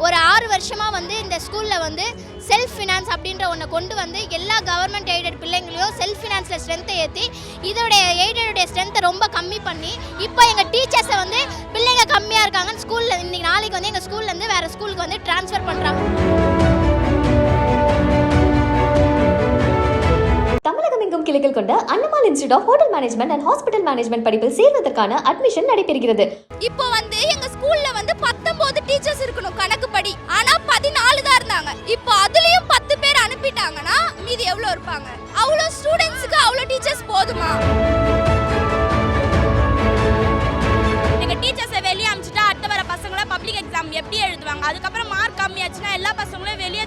ஒரு ஆறு வருஷமாக வந்து இந்த ஸ்கூலில் வந்து செல்ஃப் ஃபினான்ஸ் அப்படின்ற ஒன்றை கொண்டு வந்து எல்லா கவர்மெண்ட் எய்டட் பிள்ளைங்களையும் செல்ஃப் ஃபினான்ஸில் ஸ்ட்ரென்த்தை ஏற்றி இதோடைய எய்டடுடைய ஸ்ட்ரென்த்தை ரொம்ப கம்மி பண்ணி இப்போ எங்கள் டீச்சர்ஸை வந்து பிள்ளைங்க கம்மியாக இருக்காங்கன்னு ஸ்கூலில் இன்னைக்கு நாளைக்கு வந்து எங்கள் ஸ்கூல்லேருந்து வேறு ஸ்கூலுக்கு வந்து ட்ரான்ஸ்ஃபர் பண்ணுறாங்க தமிழகம் எங்கும் கிளைகள் கொண்ட Annamalai institute of hotel management and hospital management படிப்பில் சேர்வதற்கான அட்மிஷன் நடைபெறுகிறது. இப்போ வந்து எங்க ஸ்கூல்ல வந்து பத்தொன்பது டீச்சர்ஸ் இருக்கணும் கணக்குப்படி. ஆனா பதினாலு தான் இருந்தாங்க. இப்போ அதுலயும் பத்து பேர் அனுப்பிட்டாங்கன்னா மீதி எவ்வளவு இருப்பாங்க? அவ்வளோ ஸ்டூடெண்ட்ஸுக்கு அவ்வளோ டீச்சர்ஸ் போதுமா? எங்க டீச்சர்ஸை வெளியே அமிச்சுட்டா அடுத்த வர பசங்கள பப்ளிக் எக்ஸாம் எப்படி எழுதுவாங்க? அதுக்கப்புறம் மார்க் கம்மியாச்சுன்னா எல்லா பசங்களும் வெளியே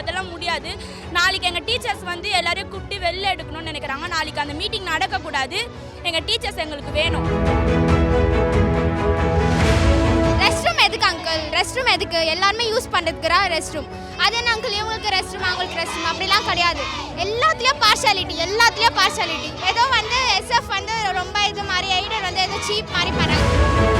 அதெல்லாம் முடியாது. நாளைக்கு எங்கள் டீச்சர்ஸ் வந்து எல்லாரையும் கூப்பிட்டு வெளில எடுக்கணும்னு நினைக்கிறாங்க. நாளைக்கு அந்த மீட்டிங் நடக்கக்கூடாது. எங்கள் டீச்சர்ஸ் எங்களுக்கு வேணும். ரெஸ்ட் ரூம் எதுக்கு அங்கிள் ரெஸ்ட் ரூம் எதுக்கு? எல்லாருமே யூஸ் பண்ணுறதுக்குறா ரெஸ்ட் ரூம் அது என்ன அங்கிள் இவங்களுக்கு ரெஸ்ட் ரூம் அவங்களுக்கு ரெஸ்ட் ரூம் அப்படிலாம் கிடையாது. எல்லாத்துலேயும் பார்ஷாலிட்டி எல்லாத்துலேயும் பார்ஷாலிட்டி ஏதோ வந்து எஸ்எஃப் வந்து ரொம்ப இது மாதிரி எய்டட் வந்து ஏதோ சீப் மாதிரி பண்ணுறாங்க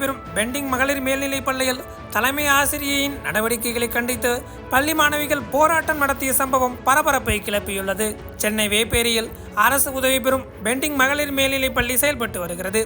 நடைபெறும் பெண்டிங் மகளிர் மேல்நிலைப் பள்ளியில் தலைமை ஆசிரியையின் நடவடிக்கைகளை கண்டித்து பள்ளி மாணவிகள் போராட்டம் நடத்திய சம்பவம் பரபரப்பை கிளப்பியுள்ளது. சென்னை வேப்பேரியில் அரசு உதவி பெறும் பெண்டிங் மகளிர் மேல்நிலைப் பள்ளி செயல்பட்டு வருகிறது.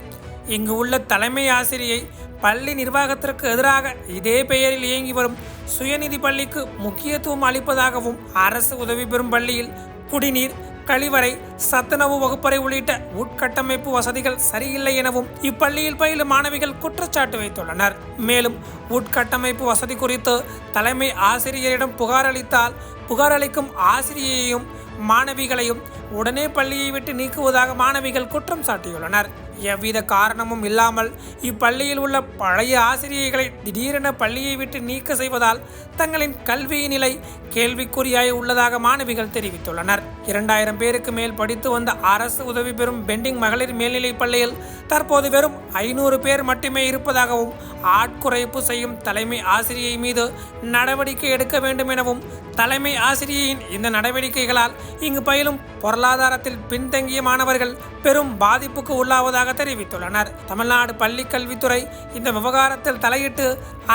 இங்கு உள்ள தலைமை ஆசிரியை பள்ளி நிர்வாகத்திற்கு எதிராக இதே பெயரில் இயங்கி வரும் சுயநிதி பள்ளிக்கு முக்கியத்துவம் அளிப்பதாகவும் அரசு உதவி பெறும் பள்ளியில் குடிநீர் கழிவறை சத்துணவு வகுப்பறை உள்ளிட்ட உட்கட்டமைப்பு வசதிகள் சரியில்லை எனவும் இப்பள்ளியில் பயிலும் மாணவிகள் குற்றச்சாட்டு வைத்துள்ளனர். மேலும் உட்கட்டமைப்பு வசதி குறித்து தலைமை ஆசிரியரிடம் புகார் அளித்தால் புகார் அளிக்கும் ஆசிரியையும் மாணவிகளையும் உடனே பள்ளியை விட்டு நீக்குவதாக மாணவிகள் குற்றம் சாட்டியுள்ளனர். எவ்வித காரணமும் இல்லாமல் இப்பள்ளியில் உள்ள பழைய ஆசிரியர்களை திடீரென பள்ளியை விட்டு நீக்க செய்வதால் தங்களின் கல்வி நிலை கேள்விக்குறியாய் உள்ளதாக மாணவிகள் தெரிவித்துள்ளனர். இரண்டாயிரம் பேருக்கு மேல் படித்து வந்த அரசு உதவி பெறும் பெண்டிங் மகளிர் மேல்நிலைப் பள்ளியில் தற்போது வெறும் ஐநூறு பேர் மட்டுமே இருப்பதாகவும் ஆட்குறைப்பு செய்யும் தலைமை ஆசிரியை மீது நடவடிக்கை எடுக்க வேண்டும் எனவும் தலைமை ஆசிரியையின் இந்த நடவடிக்கைகளால் இங்கு பயிலும் பொருளாதாரத்தில் பின்தங்கிய மாணவர்கள் பெரும் பாதிப்புக்கு உள்ளாவதாக தெரிவித்துள்ளனர். தமிழ்நாடு பள்ளி கல்வித்துறை இந்த விவகாரத்தில் தலையிட்டு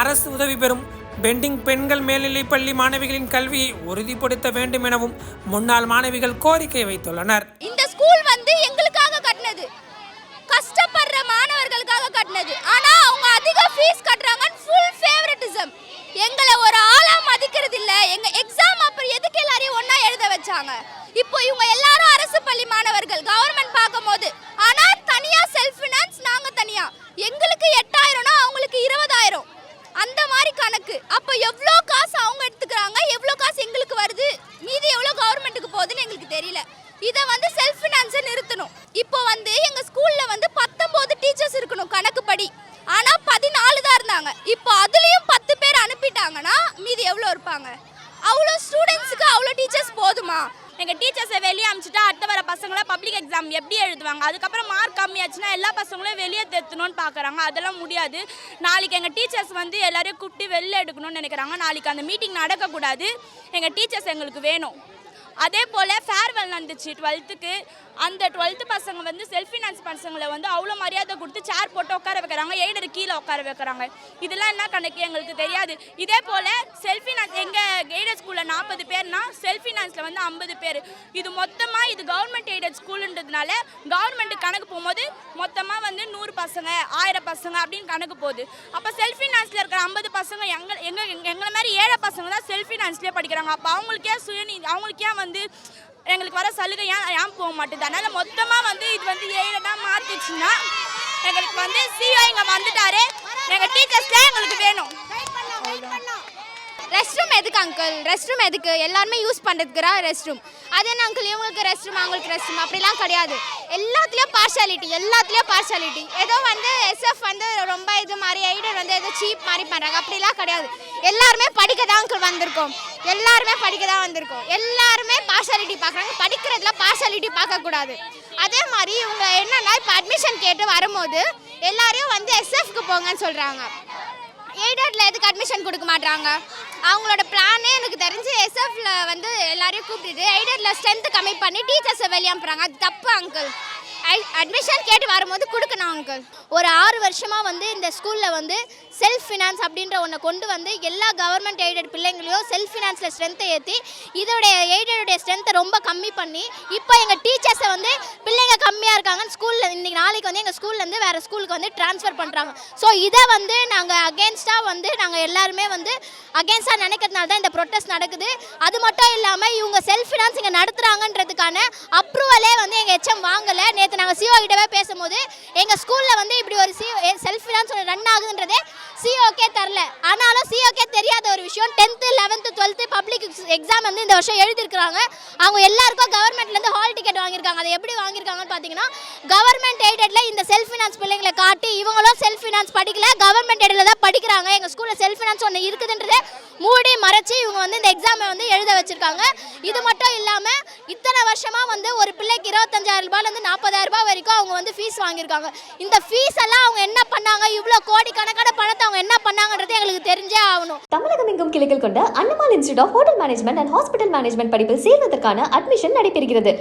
அரசு உதவி பெறும் பெண்டிங் பெண்கள் மேல்நிலைப் பள்ளி மாணவிகளின் கல்வியை உறுதிப்படுத்த வேண்டும் எனவும் முன்னாள் மாணவிகள் கோரிக்கை வைத்துள்ளனர். இந்த ஸ்கூல் வந்து எங்களுக்காக கட்டினது கஷ்டப்படுற மாணவர்களுக்காக கட்டினது ஆனா அவங்க அதிக ஃபீஸ் கட்டுறாங்கன்னு ஃபுல் ஃபேவரட்டிசம் எங்களை ஒரு ஆளா மதிக்கிறது இல்ல எங்க எக்ஸாம் அப்புறம் எதுக்கு எல்லாரையும் ஒண்ணா இருக்காங்க இப்போ இவங்க எல்லாரும் அரசு பள்ளி மாணவர்கள் கவர்மெண்ட் பார்க்கும்போது ஆனா தனியா செல்ஃப் ஃபினான்ஸ் நாங்க தனியா. எங்களுக்கு எட்டாயிரம்னா அவங்களுக்கு இருபதாயிரம். அந்த மாதிரி கணக்கு. அப்போ எவ்வளோ காசு அவங்க எடுத்துக்கிறாங்க? எவ்வளோ காசு எங்களுக்கு வருது? மீதி எவ்வளோ கவர்மெண்ட்டுக்கு போகுதுன்னு எங்களுக்கு தெரியல. இதை வந்து செல்ஃப் ஃபினான்ஸை நிறுத்தணும். இப்போ வந்து எங்கள் ஸ்கூலில் வந்து பத்தொம்போது டீச்சர்ஸ் இருக்கணும் கணக்குப்படி. ஆனால் பதினாலு தான் இருந்தாங்க. இப்போ அதுலேயும் பத்து பேர் அனுப்பிட்டாங்கன்னா மீதி எவ்வளோ இருப்பாங்க? டீச்சர்ஸ் எங்கள் டீச்சர்ஸை வெளியே அனுப்பிச்சிட்டா அடுத்த வர பசங்களை பப்ளிக் எக்ஸாம் எப்படி எழுதுவாங்க? அதுக்கப்புறம் மார்க் கம்மியாச்சுன்னா எல்லா பசங்களும் வெளியே தெத்தணும்னு பார்க்குறாங்க அதெல்லாம் முடியாது. நாளைக்கு எங்கள் டீச்சர்ஸ் வந்து எல்லாரையும் கூப்பிட்டு வெளில எடுக்கணும்னு நினைக்கிறாங்க. நாளைக்கு அந்த மீட்டிங் நடக்கக்கூடாது. எங்கள் டீச்சர்ஸ் எங்களுக்கு வேணும். அதே போல் ஃபேர்வெல் நடந்துச்சு. டுவெல்த்துக்கு அந்த டுவெல்த்து பசங்க வந்து செல்ஃப் ஃபினான்ஸ் பசங்களை வந்து அவ்வளோ மரியாதை கொடுத்து சேர் போட்டு உட்கார வைக்கிறாங்க. எய்டர் கீழே உட்கார வைக்கிறாங்க. இதெல்லாம் என்ன கணக்கு? எங்களுக்கு தெரியாது. இதே போல் செல்ஃப் ஃபினான்ஸ் எங்கள் எய்டட் ஸ்கூலில் நாற்பது பேர்னா செல்ஃப் ஃபினான்ஸில் வந்து ஐம்பது பேர். இது மொத்தமாக இது கவர்மெண்ட் எய்டட் ஸ்கூலுன்றதுனால கவர்மெண்ட் கணக்கு போகும்போது மொத்தமாக வந்து நூறு பசங்க ஆயிரம் பசங்க அப்படின்னு கணக்கு போகுது. அப்போ செல்ஃப் ஃபினான்ஸில் இருக்கிற ஐம்பது பசங்க எங்கள் எங்கள் எங்களை மாதிரி ஏழை பசங்க தான் செல்ஃப் ஃபினான்ஸ்லேயே படிக்கிறாங்க. அப்போ அவங்களுக்கே சுயநீதி அவங்களுக்கே வந்து எங்களுக்கு வர சலுகை ஏன் ஏன் போக மாட்டுது அதனால் மொத்தமாக வந்து இது வந்து ஏழனா மாற்றிச்சுன்னா எங்களுக்கு வந்து சிஓ இங்கே வந்துட்டாரு. எங்கள் டீச்சர்ஸ்லாம் எங்களுக்கு வேணும். ரெஸ்ட் ரூம் எதுக்கு அங்கிள் ரெஸ்ட் ரூம் எதுக்கு எல்லாருமே யூஸ் பண்ணுறதுக்குறா ரெஸ்ட் ரூம் அதே அங்கிள் இவங்களுக்கு ரெஸ்ட் ரூம் அவங்களுக்கு ரெஸ்ட் ரூம் அப்படிலாம் கிடையாது. எல்லாத்துலேயும் பார்ஷாலிட்டி எல்லாத்துலேயும் பார்ஷாலிட்டி ஏதோ வந்து எஸ்எஃப் வந்து ரொம்ப இது மாதிரி எய்டட் வந்து ஏதோ சீப் மாதிரி பண்ணுறாங்க அப்படிலாம் கிடையாது. எல்லாருமே படிக்க தான் அங்கிள் வந்திருக்கோம். எல்லாருமே படிக்க தான் வந்திருக்கோம். எல்லாருமே பார்ஷாலிட்டி பார்க்குறாங்க. படிக்கிறதுல பார்ஷாலிட்டி பார்க்கக்கூடாது. அதே மாதிரி இவங்க என்னென்னா இப்போ அட்மிஷன் கேட்டு வரும்போது எல்லாரையும் வந்து எஸ்எஃப்க்கு போங்கன்னு சொல்கிறாங்க எய்டட்ல எதுக்கு அட்மிஷன் கொடுக்க மாட்டாங்க அவங்களோட பிளானே எனக்கு தெரிஞ்சு எஸ்எஃப்ல வந்து எல்லாரையும் கூப்பிட்டுட்டு எய்டட்ல ஸ்ட்ரென்த் கம்மி பண்ணி டீச்சர்ஸை வெளியே அனுப்புறாங்க. அது தப்பு அங்கிள் அட்மிஷன் கேட்டு வரும்போது கொடுக்கணும் அங்கிள் ஒரு ஆறு வருஷமாக வந்து இந்த ஸ்கூலில் வந்து செல்ஃப் ஃபினான்ஸ் அப்படின்ற ஒன்றை கொண்டு வந்து எல்லா கவர்மெண்ட் எய்டட் பிள்ளைங்களையும் செல்ஃப் ஃபினான்ஸில் ஸ்ட்ரென்த்தை ஏற்றி இதோடைய எய்டடுடைய ஸ்ட்ரென்த்தை ரொம்ப கம்மி பண்ணி இப்போ எங்கள் டீச்சர்ஸை வந்து பிள்ளைங்க கம்மியாக இருக்காங்கன்னு ஸ்கூலில் இன்றைக்கி நாளைக்கு வந்து எங்கள் ஸ்கூல்லேருந்து வேறு ஸ்கூலுக்கு வந்து ட்ரான்ஸ்ஃபர் பண்ணுறாங்க ஸோ இதை வந்து நாங்கள் அகேன்ஸ்டாக வந்து நாங்கள் எல்லாருமே வந்து அகேன்ஸ்டாக நினைக்கிறதுனால தான் இந்த ப்ரொட்டஸ்ட் நடக்குது. அது மட்டும் இல்லாமல் இவங்க செல்ஃப் ஃபினான்ஸ் இங்கே நடத்துகிறாங்கன்றதுக்கான அப்ரூவலே வந்து எங்கள் எச்எம் வாங்கலை. நேற்று நாங்கள் சிஓ கிட்டவே பேசும்போது எங்கள் ஸ்கூலில் வந்து இப்படி ஒரு சிஓ செல்ஃப் ஃபினான்ஸ் ரன் ஆகுதுன்றதே சிஓக்கே தரல. ஆனாலும் சிஓக்கே தெரியாத ஒரு விஷயம் tenth eleventh twelfth public exam வந்து இந்த வருஷம் எழுதியிருக்கிறாங்க. அவங்க எல்லாருக்கும் கவர்மெண்ட்லேருந்து ஹால் டிக்கெட் வாங்கியிருக்காங்க. அதை எப்படி வாங்கியிருக்காங்கன்னு பார்த்தீங்கன்னா கவர்மெண்ட் எய்டட்ல இந்த செல்ஃப் ஃபினான்ஸ் பிள்ளைங்களை காட்டி இவங்களும் செல்ஃப் ஃபினான்ஸ் படிக்கல கவர்மெண்ட் எய்டில் தான் படிக்கிறாங்க. எங்கள் ஸ்கூலில் செல்ஃப் ஃபினான்ஸ் ஒன்று இருக்குதுன்றதை மூடி மறைச்சி இவங்க வந்து இந்த எக்ஸாமை வந்து வச்சிருக்காங்க. இது மட்டும் இல்லாமல் இத்தனை வருஷமா வந்து ஒரு பிள்ளைக்கு இருபத்தஞ்சாயிரம் ரூபாயிலேருந்து நாற்பதாயிரம் ரூபாய் வரைக்கும் அவங்க வந்து ஃபீஸ் வாங்கியிருக்காங்க. இந்த ஃபீஸ் எல்லாம் அவங்க என்ன பண்ணாங்க? இவ்வளோ கோடிக்கணக்கான பணத்தை அவங்க என்ன பண்ணாங்கன்றது எங்களுக்கு தெரிஞ்சே ஆகணும். தமிழகம் எங்கும் கிளைகள் கொண்ட Annamalai institute of hotel management and hospital management படிப்பில் சேர்வதற்கான அட்மிஷன் நடைபெறுகிறது.